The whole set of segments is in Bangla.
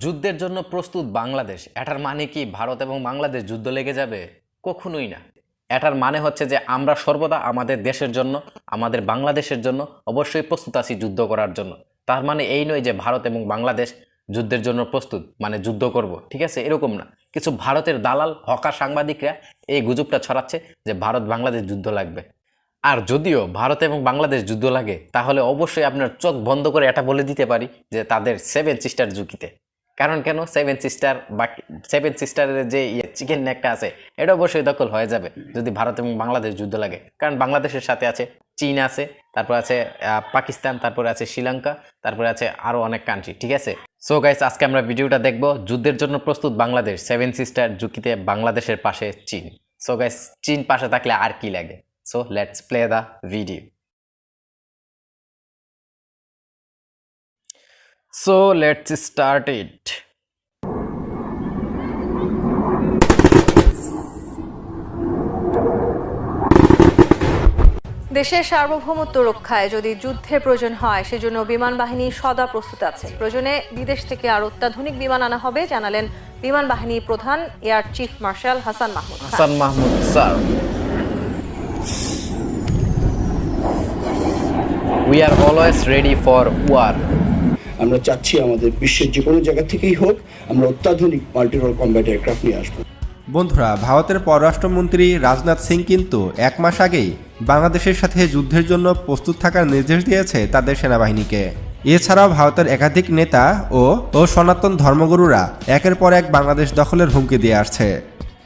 যুদ্ধের জন্য প্রস্তুত বাংলাদেশ। এটার মানে কি ভারত এবং বাংলাদেশ যুদ্ধ লেগে যাবে? কখনোই না। এটার মানে হচ্ছে যে আমরা সর্বদা আমাদের দেশের জন্য, আমাদের বাংলাদেশের জন্য অবশ্যই প্রস্তুত আছি যুদ্ধ করার জন্য। তার মানে এই নয় যে ভারত এবং বাংলাদেশ যুদ্ধের জন্য প্রস্তুত মানে যুদ্ধ করব, ঠিক আছে? এরকম না। কিছু ভারতের দালাল হকা সাংবাদিকরা এই গুজবটা ছড়াচ্ছে যে ভারত, বাংলাদেশ যুদ্ধ লাগবে। আর যদিও ভারত এবং বাংলাদেশ যুদ্ধ লাগে, তাহলে অবশ্যই আপনার চোখ বন্ধ করে এটা বলে দিতে পারি যে তাদের সেভেন সিস্টার ঝুঁকিতে। কারণ কেন? সেভেন সিস্টার বা সেভেন সিস্টারের যে ইয়ে চিকেন নেকটা আছে, এটা অবশ্যই দখল হয়ে যাবে যদি ভারত এবং বাংলাদেশ যুদ্ধ লাগে। কারণ বাংলাদেশের সাথে আছে চীন আছে, তারপর আছে পাকিস্তান, তারপরে আছে শ্রীলঙ্কা, তারপরে আছে আরও অনেক কান্ট্রি ঠিক আছে? সো গাইস আজকে আমরা ভিডিওটা দেখব যুদ্ধের জন্য প্রস্তুত বাংলাদেশ সেভেন সিস্টার ঝুঁকিতে বাংলাদেশের পাশে চীন। সো গাইস চীন পাশে থাকলে আর কি লাগে? So let's play the video So let's start it. দেশের সার্বভৌমত্ব রক্ষায় যদি যুদ্ধের প্রয়োজন হয় সেজন্য বিমান বাহিনী সদা প্রস্তুত আছে প্রয়োজনে বিদেশ থেকে আর অত্যাধুনিক বিমান আনা হবে জানালেন বিমান বাহিনী প্রধান air chief marshal Hasan Mahmud Hasan Mahmud Mahmoud we are are ready for for war. আমরা চাচ্ছি আমাদের বিশ্বের যে কোনো জায়গা থেকেই হোক, আমরা অত্যাধুনিক মাল্টিরোল কম্ব্যাট এয়ারক্রাফট নিয়ে আসব। বন্ধুরা, ভারতের পররাষ্ট্রমন্ত্রী রাজনাথ সিং কিন্তু এক মাস আগেই বাংলাদেশের সাথে যুদ্ধের জন্য প্রস্তুত থাকার নির্দেশ দিয়েছে তাদের সেনাবাহিনীকে। এছাড়াও ভারতের একাধিক নেতা ও ও সনাতন ধর্মগুরুরা একের পর এক বাংলাদেশ দখলের হুমকি দিয়ে আসছে।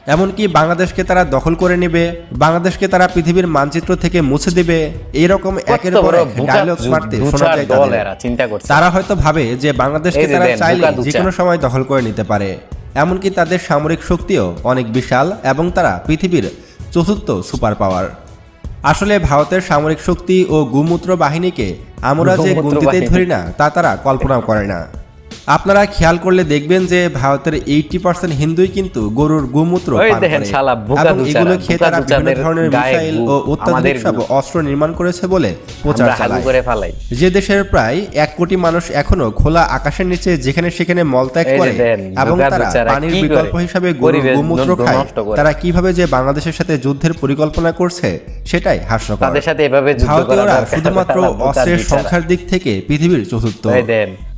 এমনকি বাংলাদেশকে তারা দখল করে নেবে বাংলাদেশকে তারা পৃথিবীর মানচিত্র থেকে মুছে দেবে এইরকম একের পর এক ডায়লগ মারতে শোনা যায় তাদের। চিন্তা করছে। তারা হয়তো ভাবে যে বাংলাদেশকে তারা চাইলে যে কোনো সময় দখল করে নিতে পারে। এমনকি তাদের সামরিক শক্তিও অনেক বিশাল এবং তারা পৃথিবীর চতুর্থ সুপার পাওয়ার আসলে ভারতের সামরিক শক্তি ও গুমূত্র বাহিনীকে আমরা যে গোমূত্র গুনতিতে ধরি না তা তারা কল্পনাও করে না। আপনারা খেয়াল করলে দেখবেন যে ভারতের এইটি পার্সেন্ট হিন্দুই কিন্তু গরুর গোমূত্র এবং এগুলো খেয়ে তারা বিভিন্ন ধরনের মিসাইল ও অত্যাধুনিক সব অস্ত্র নির্মাণ করেছে বলে প্রচার চালায়। যে দেশের প্রায় এক কোটি মানুষ এখনও খোলা আকাশের নিচে যেখানে সেখানে মলত্যাগ করে এবং তারা পানির বিকল্প? হিসাবে গরুর গোমূত্র খায়। তারা কীভাবে যে বাংলাদেশের সাথে যুদ্ধের পরিকল্পনা করছে সেটাই হাস্যকর। তাদের সাথে এভাবে যুদ্ধ করা ভারতীয়রা শুধুমাত্র অস্ত্রের সংখ্যার দিক থেকে পৃথিবীর চতুর্থ।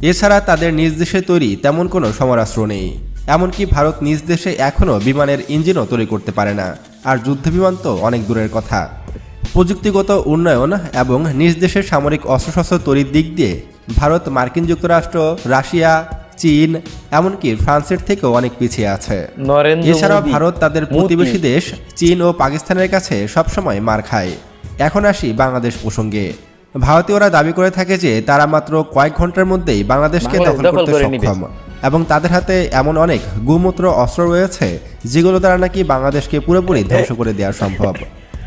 এছাড়া তাদের নিজ দেশে তৈরি তেমন কোনো সমরাস্ত্র নেই। এমনকি ভারত নিজ দেশে এখনও বিমানের ইঞ্জিনও তৈরি করতে পারে না। আর যুদ্ধ বিমান তো অনেক দূরের কথা। প্রযুক্তিগত উন্নয়ন এবং নিজ দেশের সামরিক অস্ত্রশস্ত্র তৈরির দিক দিয়ে ভারত মার্কিন যুক্তরাষ্ট্র রাশিয়া চীন এমনকি ফ্রান্সের থেকেও অনেক পিছিয়ে আছে। এছাড়াও ভারত তাদের প্রতিবেশী দেশ চীন ও পাকিস্তানের কাছে সবসময় মার খায়। এখন আসি বাংলাদেশ প্রসঙ্গে। ভারতীয়রা দাবি করে থাকে যে তারা মাত্র কয়েক ঘণ্টার মধ্যেই বাংলাদেশকে দখল করতে সক্ষম। এবং তাদের হাতে এমন অনেক গুমূত্র অস্ত্র রয়েছে যেগুলো দ্বারা নাকি বাংলাদেশকে পুরোপুরি ধ্বংস করে দেওয়া সম্ভব।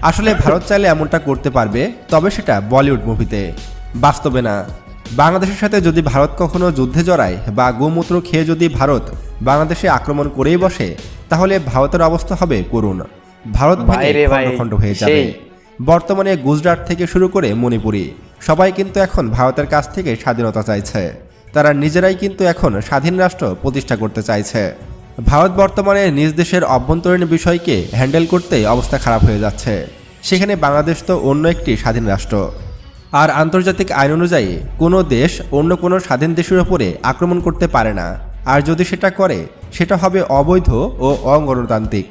আসলে ভারত চাইলে এমনটা করতে পারবে তবে সেটা বলিউড মুভিতে। বাস্তবে না। বাংলাদেশের সাথে যদি ভারত কখনো যুদ্ধে জড়ায় বা গোমূত্র খেয়ে যদি ভারত বাংলাদেশে আক্রমণ করেই বসে তাহলে ভারতের অবস্থা হবে করুণ। ভারত ভাই, খণ্ড হয়ে যাবে। বর্তমানে গুজরাট থেকে শুরু করে মণিপুরি। সবাই কিন্তু এখন ভারতের কাছ থেকে স্বাধীনতা চাইছে। তারা নিজেরাই কিন্তু এখন স্বাধীন রাষ্ট্র প্রতিষ্ঠা করতে চাইছে। ভারত বর্তমানে নিজ দেশের অভ্যন্তরীণ বিষয়কে হ্যান্ডেল করতে অবস্থা খারাপ হয়ে যাচ্ছে। সেখানে বাংলাদেশ তো অন্য একটি স্বাধীন রাষ্ট্র। আর আন্তর্জাতিক আইন অনুযায়ী কোনো দেশ অন্য কোনো স্বাধীন দেশের ওপরে আক্রমণ করতে পারে না। আর যদি সেটা করে, সেটা হবে অবৈধ ও অগণতান্ত্রিক।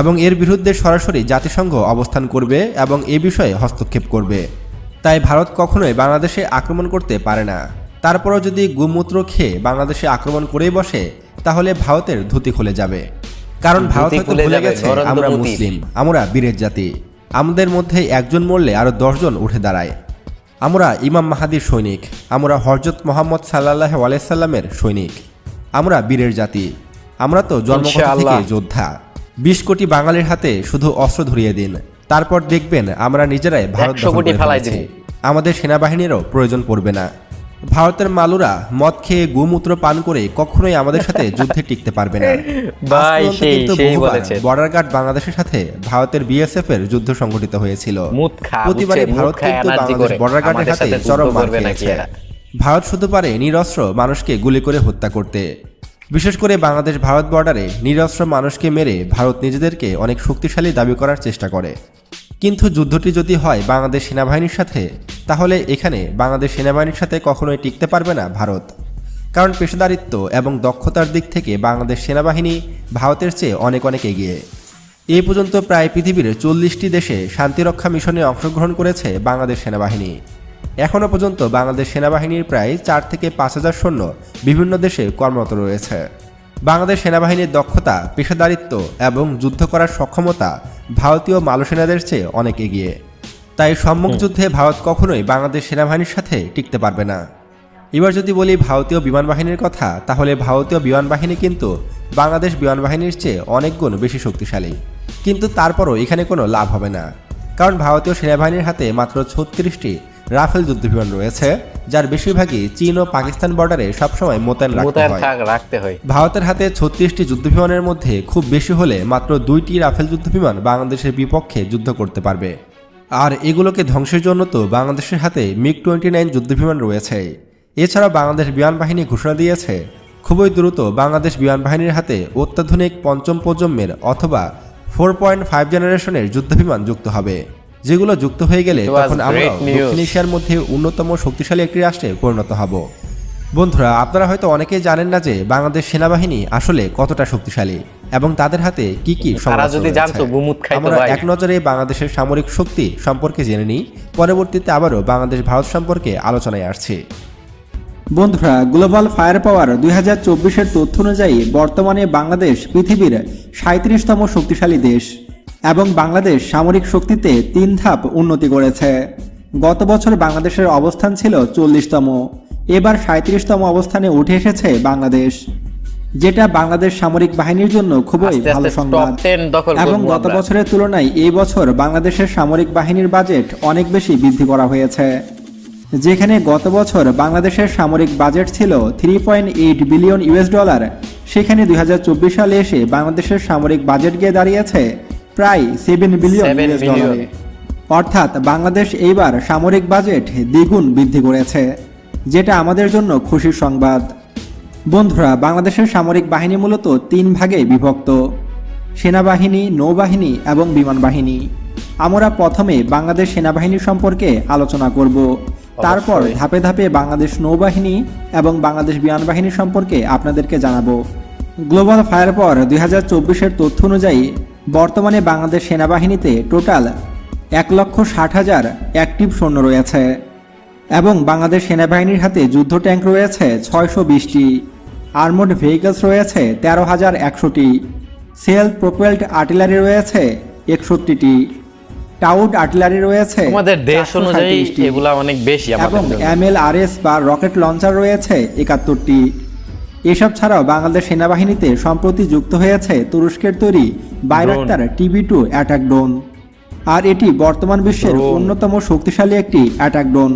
এবং এর বিরুদ্ধে সরাসরি জাতিসংঘ অবস্থান করবে এবং এ বিষয়ে হস্তক্ষেপ করবে। তাই ভারত কখনোই বাংলাদেশে আক্রমণ করতে পারে না। তারপরও যদি গুমূত্র খেয়ে বাংলাদেশে আক্রমণ করেই বসে তাহলে ভারতের ধুতি খুলে যাবে। কারণ ভারত হয়তো ভুলে গেছে আমরা মুসলিম আমরা বীরের জাতি। আমাদের মধ্যে একজন মরলে আরও দশজন উঠে দাঁড়ায়। আমরা ইমাম মাহাদির সৈনিক আমরা হরজত মোহাম্মদ সাল্লাহ আলাইসাল্লামের সৈনিক আমরা বীরের জাতি। আমরা তো থেকে যোদ্ধা। বিশ কোটি বাঙালির হাতে শুধু অস্ত্র ধরিয়ে দিন। তারপর দেখবেন আমরা নিজেরাই ভারত কোটি ফালাই। আমাদের সেনাবাহিনীরও প্রয়োজন পড়বে না। ভারতের মালুরা মদ খেয়ে গুমূত্র পান করে কখনোই আমাদের সাথে যুদ্ধে টিকতে পারবে না। বর্ডার গার্ড বাংলাদেশের সাথে ভারতের বিএসএফ এর যুদ্ধ সংঘটিত হয়েছিল। মুদ ভারত কিন্তু বাংলাদেশ বর্ডার গার্ডের হাতে সাথে চরম মার খেয়েছে। ভারত শুধু পারে নিরস্ত্র মানুষকে গুলি করে হত্যা করতে। বিশেষ করে বাংলাদেশ ভারত বর্ডারে নিরস্ত্র মানুষকে মেরে ভারত নিজেদেরকে অনেক শক্তিশালী দাবি করার চেষ্টা করে। কিন্তু যুদ্ধটি যদি হয় বাংলাদেশ সেনাবাহিনীর সাথে, তাহলে এখানে বাংলাদেশ সেনাবাহিনীর সাথে কখনোই টিকতে পারবে না ভারত। কারণ পেশাদারিত্ব এবং দক্ষতার দিক থেকে বাংলাদেশ সেনাবাহিনী ভারতের চেয়ে অনেক অনেক এগিয়ে। এ পর্যন্ত প্রায় পৃথিবীর চল্লিশটি দেশে শান্তিরক্ষা মিশনে অংশগ্রহণ করেছে বাংলাদেশ সেনাবাহিনী। এখনও পর্যন্ত বাংলাদেশ সেনাবাহিনীর প্রায় চার থেকে পাঁচ হাজার সৈন্য বিভিন্ন দেশে কর্মরত রয়েছে। বাংলাদেশ সেনাবাহিনীর দক্ষতা পেশাদারিত্ব এবং যুদ্ধ করার সক্ষমতা ভারতীয় মালসেনাদের চেয়ে অনেক এগিয়ে। তাই সম্মুখ যুদ্ধে ভারত কখনোই বাংলাদেশ সেনাবাহিনীর সাথে টিকতে পারবে না। এবার যদি বলি ভারতীয় বিমান বাহিনীর কথা তাহলে ভারতীয় বিমান বাহিনী কিন্তু বাংলাদেশ বিমান বাহিনীর চেয়ে অনেক গুণ বেশি শক্তিশালী। কিন্তু তারপরও এখানে কোনো লাভ হবে না। কারণ ভারতীয় সেনাবাহিনীর হাতে মাত্র ছত্রিশটি রাফেল যুদ্ধবিমান রয়েছে যার বেশিরভাগই চীন ও পাকিস্তান বর্ডারে সবসময় মোতায়েন রাখতে হয়। ভারতের হাতে ছত্রিশটি যুদ্ধবিমানের মধ্যে খুব বেশি হলে মাত্র দুইটি রাফেল যুদ্ধবিমান বাংলাদেশের বিপক্ষে যুদ্ধ করতে পারবে। আর এগুলোকে ধ্বংসের জন্য তো বাংলাদেশের হাতে মিগ টোয়েন্টি নাইন যুদ্ধবিমান রয়েছে। এছাড়া বাংলাদেশ বিমান বাহিনী ঘোষণা দিয়েছে খুবই দ্রুত বাংলাদেশ বিমান বাহিনীর হাতে অত্যাধুনিক পঞ্চম প্রজন্মের অথবা ফোর পয়েন্ট ফাইভ জেনারেশনের যুদ্ধবিমান যুক্ত হবে। যেগুলো যুক্ত হয়ে গেলে তখন আমরা দক্ষিণ এশিয়ার মধ্যে অন্যতম শক্তিশালী একটি রাষ্ট্রে পরিণত হব। বন্ধুরা আপনারা হয়তো অনেকেই জানেন না যে বাংলাদেশ সেনাবাহিনী আসলে কতটা শক্তিশালী এবং তাদের হাতে কি কি আমরা এক নজরে বাংলাদেশের সামরিক শক্তি সম্পর্কে জেনে নিই পরবর্তীতে আবারও বাংলাদেশ ভারত সম্পর্কে আলোচনায় আসছি। বন্ধুরা গ্লোবাল ফায়ার পাওয়ার দুই হাজার চব্বিশের তথ্য অনুযায়ী বর্তমানে বাংলাদেশ পৃথিবীর সাঁত্রিশতম শক্তিশালী দেশ। এবং বাংলাদেশ সামরিক শক্তিতে তিন ধাপ উন্নতি করেছে। গত বছর বাংলাদেশের অবস্থান ছিল চল্লিশতম। এবার সাঁত্রিশতম অবস্থানে উঠে এসেছে বাংলাদেশ যেটা বাংলাদেশ সামরিক বাহিনীর জন্য খুবই ভালো সংবাদ। এবং গত বছরের তুলনায় এই বছর বাংলাদেশের সামরিক বাহিনীর বাজেট অনেক বেশি বৃদ্ধি করা হয়েছে। যেখানে গত বছর বাংলাদেশের সামরিক বাজেট ছিল three point eight billion US dollar সেখানে দুই হাজার চব্বিশ সালে এসে বাংলাদেশের সামরিক বাজেট গিয়ে দাঁড়িয়েছে প্রায় সেভেন বিলিয়ন 7 ইউএস billion। ডলারে অর্থাৎ বাংলাদেশ এইবার সামরিক বাজেট দ্বিগুণ বৃদ্ধি করেছে যেটা আমাদের জন্য খুশির সংবাদ। বন্ধুরা বাংলাদেশের সামরিক বাহিনী মূলত তিন ভাগে বিভক্ত সেনাবাহিনী নৌবাহিনী এবং বিমান বাহিনী। আমরা প্রথমে বাংলাদেশ সেনাবাহিনী সম্পর্কে আলোচনা করব তারপর ধাপে ধাপে বাংলাদেশ নৌবাহিনী এবং বাংলাদেশ বিমান বাহিনী সম্পর্কে আপনাদেরকে জানাব। গ্লোবাল ফায়ার পর দুই হাজার চব্বিশের তথ্য অনুযায়ী বর্তমানে বাংলাদেশ সেনাবাহিনীতে টোটাল এক লক্ষ ষাট হাজার অ্যাক্টিভ সৈন্য রয়েছে এবং বাংলাদেশ সেনাবাহিনীর হাতে যুদ্ধ ট্যাঙ্ক রয়েছে ছয়শো বিশটি আর্মড ভেহিকলস রয়েছে তেরো হাজার একশোটি সেলফ প্রোপেলড আর্টিলারি রয়েছে একষট্টিটি টাউড আর্টিলারি রয়েছে আমাদের দেশ 437 অনুযায়ী। এগুলা অনেক বেশি এবং। এমএলআরএস বা রকেট লঞ্চার রয়েছে একাত্তরটি এসব ছাড়াও বাংলাদেশ সেনাবাহিনীতে সম্প্রতি যুক্ত হয়েছে তুরস্কের তৈরি Bayraktar TV two attack drone. আর এটি বর্তমান বিশ্বের অন্যতম শক্তিশালী একটি অ্যাটাক ড্রোন।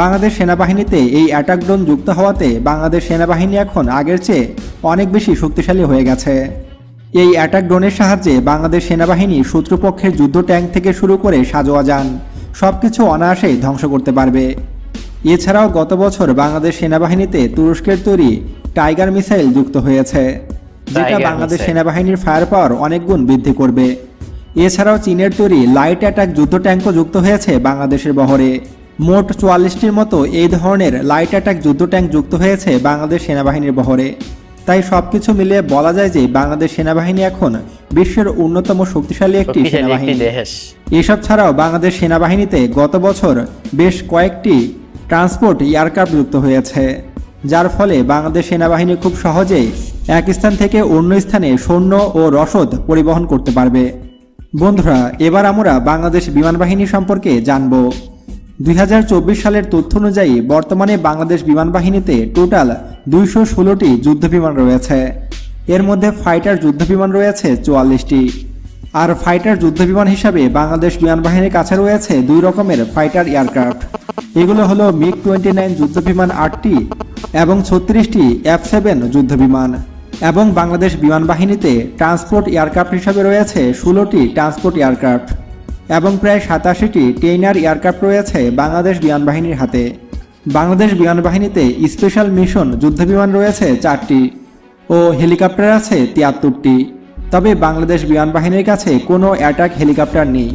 বাংলাদেশ সেনাবাহিনীতে এই অ্যাটাক ড্রোন যুক্ত হওয়াতে বাংলাদেশ সেনাবাহিনী এখন আগের চেয়ে অনেক বেশি শক্তিশালী হয়ে গেছে। এই অ্যাটাক ড্রোনের সাহায্যে বাংলাদেশ সেনাবাহিনী শত্রুপক্ষের যুদ্ধ ট্যাঙ্ক থেকে শুরু করে সাজোয়া যান। সবকিছু অনায়াসেই ধ্বংস করতে পারবে। এছাড়াও গত বছর বাংলাদেশ সেনাবাহিনীতে তুরস্কের তৈরি টাইগার মিসাইল যুক্ত হয়েছে যেটা বাংলাদেশ সেনাবাহিনীর ফায়ার পাওয়ার অনেক গুণ বৃদ্ধি করবে। এছাড়াও চীনের তৈরি লাইট অ্যাটাক যুদ্ধ ট্যাঙ্কও যুক্ত হয়েছে বাংলাদেশের বহরে। মোট চুয়াল্লিশটির মতো এই ধরনের লাইট অ্যাটাক যুদ্ধ ট্যাঙ্ক যুক্ত হয়েছে বাংলাদেশ সেনাবাহিনীর বহরে। তাই সবকিছু মিলিয়ে বলা যায় যে বাংলাদেশ সেনাবাহিনী এখন বিশ্বের অন্যতম শক্তিশালী একটি সেনাবাহিনী। এসব ছাড়াও বাংলাদেশ সেনাবাহিনীতে গত বছর বেশ কয়েকটি ট্রান্সপোর্ট এয়ারক্রাফট যুক্ত হয়েছে। যার ফলে বাংলাদেশ সেনাবাহিনী খুব সহজেই এক স্থান থেকে অন্য স্থানে সৈন্য ও রসদ পরিবহন করতে পারবে। বন্ধুরা, এবার আমরা বাংলাদেশ বিমান বাহিনী সম্পর্কে জানব। দুই হাজার চব্বিশ সালের তথ্য অনুযায়ী বর্তমানে বাংলাদেশ বিমান বাহিনীতে টোটাল দুইশো ষোলোটি যুদ্ধবিমান রয়েছে। এর মধ্যে ফাইটার যুদ্ধবিমান রয়েছে চুয়াল্লিশটি। আর ফাইটার যুদ্ধবিমান হিসাবে বাংলাদেশ বিমান বাহিনীর কাছে রয়েছে দুই রকমের ফাইটার এয়ারক্রাফট। এগুলো হলো মিগ টোয়েন্টি নাইন যুদ্ধবিমান আটটি এবং ছত্রিশটি এফ সেভেন যুদ্ধবিমান। এবং বাংলাদেশ বিমান বাহিনীতে ট্রান্সপোর্ট এয়ারক্রাফট হিসাবে রয়েছে ষোলোটি ট্রান্সপোর্ট এয়ারক্রাফট। এবং প্রায় সাতাশিটি টেইনার এয়ারক্রাফট রয়েছে বাংলাদেশ বিমান বাহিনীর হাতে। বাংলাদেশ বিমান বাহিনীতে স্পেশাল মিশন যুদ্ধবিমান রয়েছে চারটি ও হেলিকপ্টার আছে তিয়াত্তরটি। তবে বাংলাদেশ বিমান বাহিনীর কাছে কোনো অ্যাটাক হেলিকপ্টার নেই।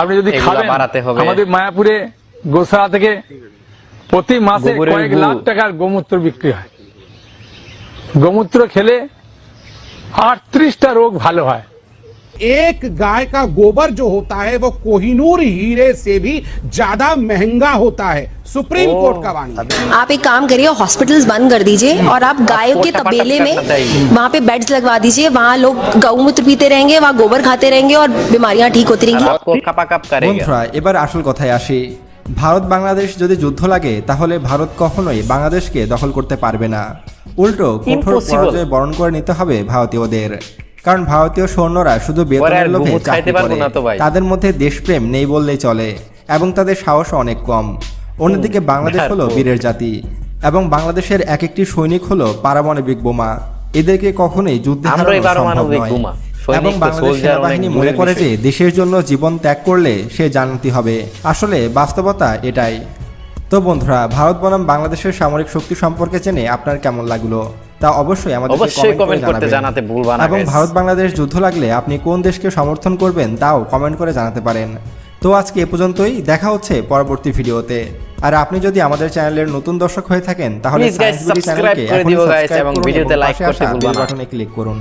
আপনি যদি খাবেন আমাদের মায়াপুরে গোসালা থেকে প্রতি মাসে গোবরের কয়েক গু। লাখ টাকার গোমূত্র বিক্রি হয় গোমূত্র খেলে আটত্রিশটা রোগ ভালো হয় एक गाय का गोबर जो होता है वो कोहिनूर हीरे से भी ज्यादा महंगा होता है सुप्रीम कोर्ट का वाणी है। आप एक काम करिए हॉस्पिटल्स बंद कर दीजिए और आप गायों के टपाटप तबेले में करना चाहिए। वहाँ पे बेड्स लगवा दीजिए वहाँ लोग गौमूत्र पीते रहेंगे वहाँ गोबर खाते रहेंगे और बीमारियां ठीक होती रहेंगी रात को खपाखप करेगा বন্ধুরা এবার আসল কথায় আসি ভারত বাংলাদেশ যদি যুদ্ধ লাগে তাহলে ভারত কখনোই বাংলাদেশকে দখল করতে পারবে না। উল্টো কঠোর. পরাজয় বরণ করে নিতে হবে ভারতীয়দের। কারণ ভারতীয় সৈন্যরা শুধু বেতনের লোভে চাকরি করে। তাদের মধ্যে দেশপ্রেম নেই বললেই চলে এবং তাদের সাহস অনেক কম। অন্যদিকে বাংলাদেশ হলো। বীরের জাতি এবং বাংলাদেশের এক একটি সৈনিক হলো পারমাণবিক বোমা। এদেরকে কখনোই যুদ্ধে হারানো সম্ভব নয়। এবং বাংলাদেশ সেনাবাহিনী মনে করে যে দেশের জন্য জীবন ত্যাগ করলে সে জানতে হবে। আসলে বাস্তবতা এটাই। তো বন্ধুরা ভারত বনাম বাংলাদেশের সামরিক শক্তি সম্পর্কে জেনে আপনার কেমন লাগল? তা অবশ্যই আমাদের অবশ্যই comment করতে জানাতে ভুলবা না, এবং ভারত বাংলাদেশ যুদ্ধ লাগলে আপনি কোন দেশকে সমর্থন করবেন তাও কমেন্ট করে জানাতে পারেন। তো আজকে এ পর্যন্তই। দেখা হচ্ছে পরবর্তী ভিডিওতে। আর আপনি যদি আমাদের চ্যানেলের নতুন দর্শক হয়ে থাকেন তাহলে চ্যানেলকে করে দিও subscribe এবং ভিডিওতে পাশে করতে আসা ভুলবা bell না। বাটনে ক্লিক করুন।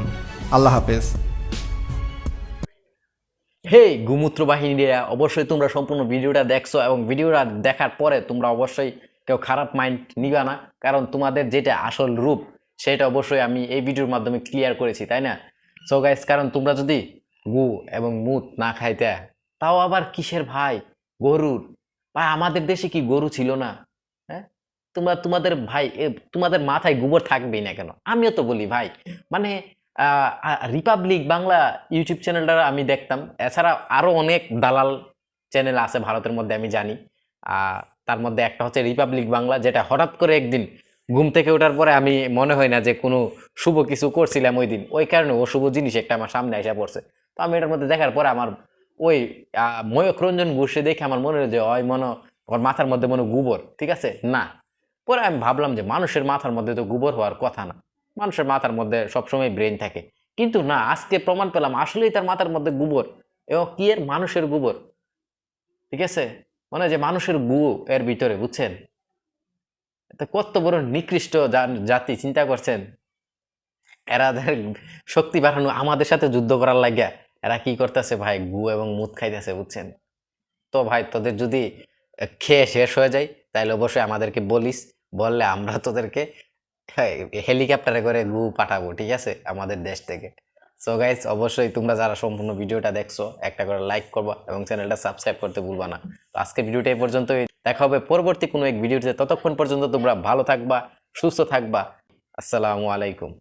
আল্লাহ হাফেজ। হে গুমূত্র বাহিনীরা, অবশ্যই তোমরা সম্পূর্ণ ভিডিওটা দেখছ এবং ভিডিওটা দেখার পরে তোমরা অবশ্যই কেউ খারাপ মাইন্ড নিবা না, কারণ তোমাদের যেটা আসল রূপ, সেটা অবশ্যই আমি এই ভিডিওর মাধ্যমে ক্লিয়ার করেছি, তাই না? সো গাইস কারণ তোমরা যদি গু এবং মুত না খাইতে, তাও আবার কিসের ভাই? গরুর। ভাই, আমাদের দেশে কি গরু ছিল না? হ্যাঁ? তোমরা তোমাদের ভাই তোমাদের মাথায় গোবর থাকবেই না কেন? আমিও তো বলি ভাই। মানে রিপাবলিক বাংলা ইউটিউব চ্যানেলটা আমি দেখতাম। এছাড়া আরও অনেক দালাল চ্যানেল আছে ভারতের মধ্যে, আমি জানি। তার মধ্যে একটা হচ্ছে রিপাবলিক বাংলা যেটা হঠাৎ করে একদিন ঘুম থেকে ওঠার পরে আমি মনে হয় না যে কোনো শুভ কিছু করছিলাম ওই দিন। ওই কারণে ও শুভ জিনিস একটা আমার সামনে এসে পড়ছে। তো আমি এটার মধ্যে দেখার পরে আমার ওই ময়ূক রঞ্জন ঘুষে দেখে আমার মনে হয় যে ওই মনে ওর মাথার মধ্যে মনে গোবর। ঠিক আছে? না। পরে আমি ভাবলাম যে, মানুষের মাথার মধ্যে তো গোবর হওয়ার কথা না। মানুষের মাথার মধ্যে সবসময় ব্রেন থাকে। কিন্তু না, আজকে প্রমাণ পেলাম, আসলেই তার মাথার মধ্যে গোবর এবং কি এর মানুষের গোবর? ঠিক আছে? মানে যে মানুষের গু এর ভিতরে, বুঝছেন? কত বড় নিকৃষ্ট জাতি, চিন্তা করছেন? এরা শক্তি বাড়ানো, আমাদের সাথে যুদ্ধ করার লাগিয়া এরা কি করতেছে ভাই? গু এবং মুদ খাইতেছে, বুঝছেন? তো ভাই, তোদের যদি খেয়ে শেষ হয়ে যায় তাহলে অবশ্যই আমাদেরকে বলিস, বললে আমরা তোদেরকে হেলিকপ্টারে করে গু পাঠাবো, ঠিক আছে? আমাদের দেশ থেকে। সো গাইজ অবশ্যই তোমরা যারা সম্পূর্ণ ভিডিওটা দেখছ, একটা করে লাইক করবা এবং চ্যানেলটা সাবস্ক্রাইব করতে ভুলবা না। তো আজকে ভিডিওটা এই পর্যন্ত দেখা হবে পরবর্তী কোনো এক ভিডিওতে। ততক্ষণ পর্যন্ত তোমরা ভালো থাকবা, সুস্থ থাকবা। আসসালামু আলাইকুম।